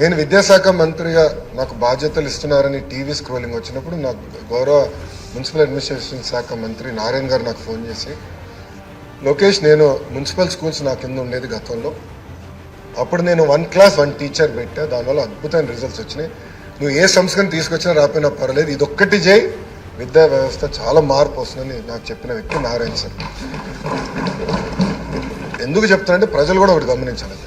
నేను విద్యాశాఖ మంత్రిగా నాకు బాధ్యతలు ఇస్తున్నారని టీవీ స్క్రోలింగ్ వచ్చినప్పుడు నాకు గౌరవ మున్సిపల్ అడ్మినిస్ట్రేషన్ శాఖ మంత్రి నారాయణ గారు నాకు ఫోన్ చేసి లోకేష్ నేను మున్సిపల్ స్కూల్స్ నా కింద ఉండేది గతంలో. అప్పుడు నేను వన్ క్లాస్ వన్ టీచర్ పెట్టా. దానివల్ల అద్భుతమైన రిజల్ట్స్ వచ్చినాయి. నువ్వు ఏ సంస్కరణ తీసుకొచ్చినా రాపోయినా పర్వాలేదు. ఇదొక్కటి చేయి. విద్యా వ్యవస్థ చాలా మార్పు వస్తుందని నాకు చెప్పిన వ్యక్తి నారాయణ సార్. ఎందుకు చెప్తానంటే ప్రజలు కూడా ఒకటి గమనించాలి.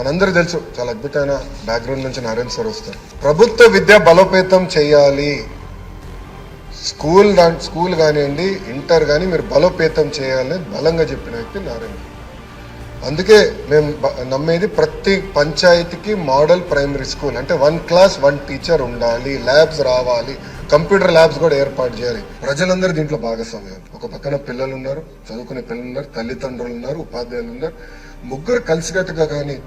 మనందరూ తెలుసు చాలా అద్భుతమైన బ్యాక్గ్రౌండ్ నుంచి నారాయణ సార్ వస్తారు. ప్రభుత్వ విద్య బలోపేతం చేయాలి. స్కూల్ దా స్కూల్ కానివ్వండి ఇంటర్ కానీ మీరు బలోపేతం చేయాలని బలంగా చెప్పిన వ్యక్తి నారాయణ. అందుకే మేము నమ్మేది ప్రతి పంచాయతీకి మోడల్ ప్రైమరీ స్కూల్ అంటే వన్ క్లాస్ వన్ టీచర్ ఉండాలి ల్యాబ్స్ రావాలి కంప్యూటర్ ల్యాబ్స్ కూడా ఏర్పాటు చేయాలి. ప్రజలందరూ దీంట్లో భాగస్వామ్యం. ఒక పక్కన పిల్లలు ఉన్నారు చదువుకునే పిల్లలు ఉన్నారు తల్లిదండ్రులు ఉన్నారు ఉపాధ్యాయులు ఉన్నారు ముగ్గురు కలిసికట్టుగా కానీ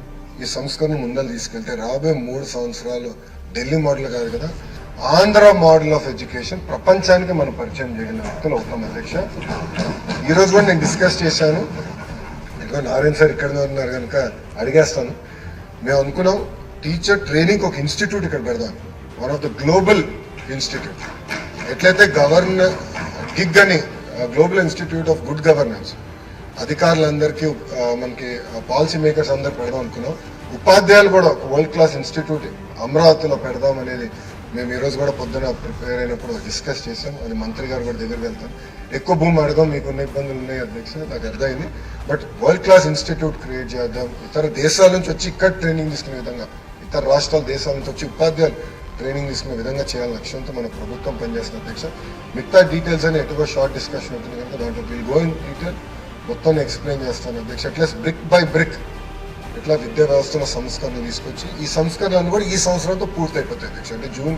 ఈ సంస్కరణ ముందలు తీసుకెళ్తే రాబోయే మూడు సంవత్సరాలు ఢిల్లీ మోడల్ కాదు కదా? ఆంధ్ర మోడల్ ఆఫ్ ఎడ్యుకేషన్ ప్రపంచానికి మనం పరిచయం చేయగల వ్యక్తులు అవుతాం అధ్యక్ష. ఈరోజు కూడా నేను డిస్కస్ చేశాను. ఇదిగో నారాయణ సార్ ఇక్కడ ఉన్నారు కనుక అడిగేస్తాను. మేము అనుకున్నాం టీచర్ ట్రైనింగ్ ఒక ఇన్స్టిట్యూట్ ఇక్కడ పెడదాం. One of the global institute ఎట్లయితే గవర్నర్ గిగ్ అని global institute of good governance అధికారులందరికీ మనకి పాలసీ మేకర్స్ అందరు పెడదాం అనుకున్నాం. ఉపాధ్యాయులు కూడా ఒక వరల్డ్ క్లాస్ ఇన్స్టిట్యూట్ అమరావతిలో పెడదాం అనేది మేము ఈరోజు కూడా పొద్దున ప్రిపేర్ అయినప్పుడు డిస్కస్ చేసాం అది మంత్రి గారు కూడా దగ్గరికి వెళ్తాం. ఎక్కువ భూమి అడగం మీకున్న ఇబ్బందులు ఉన్నాయి అధ్యక్ష నాకు అర్థమైంది. But world class institute create చేద్దాం. ఇతర దేశాల నుంచి వచ్చి ఇక్కడ ట్రైనింగ్ తీసుకునే విధంగా ఇతర రాష్ట్రాల దేశాల నుంచి వచ్చి ఉపాధ్యాయులు ట్రైనింగ్ తీసుకునే విధంగా చేయాలని లక్ష్యంతో మన ప్రభుత్వం పనిచేస్తుంది అధ్యక్ష. మిగతా డీటెయిల్స్ అని ఎటుగా షార్ట్ డిస్కషన్ అవుతుంది కనుక దాంట్లో విల్ గో ఇన్ డీటెయిల్ మొత్తం ఎక్స్ప్లెయిన్ చేస్తాను. అధ్యక్ష అట్లీస్ట్ బ్రిక్ బై బ్రిక్ ఇట్లా విద్యా వ్యవస్థలో సంస్కరణ తీసుకొచ్చి ఈ సంస్కరణలు కూడా ఈ సంవత్సరంతో పూర్తి అయిపోతాయి అధ్యక్ష అంటే జూన్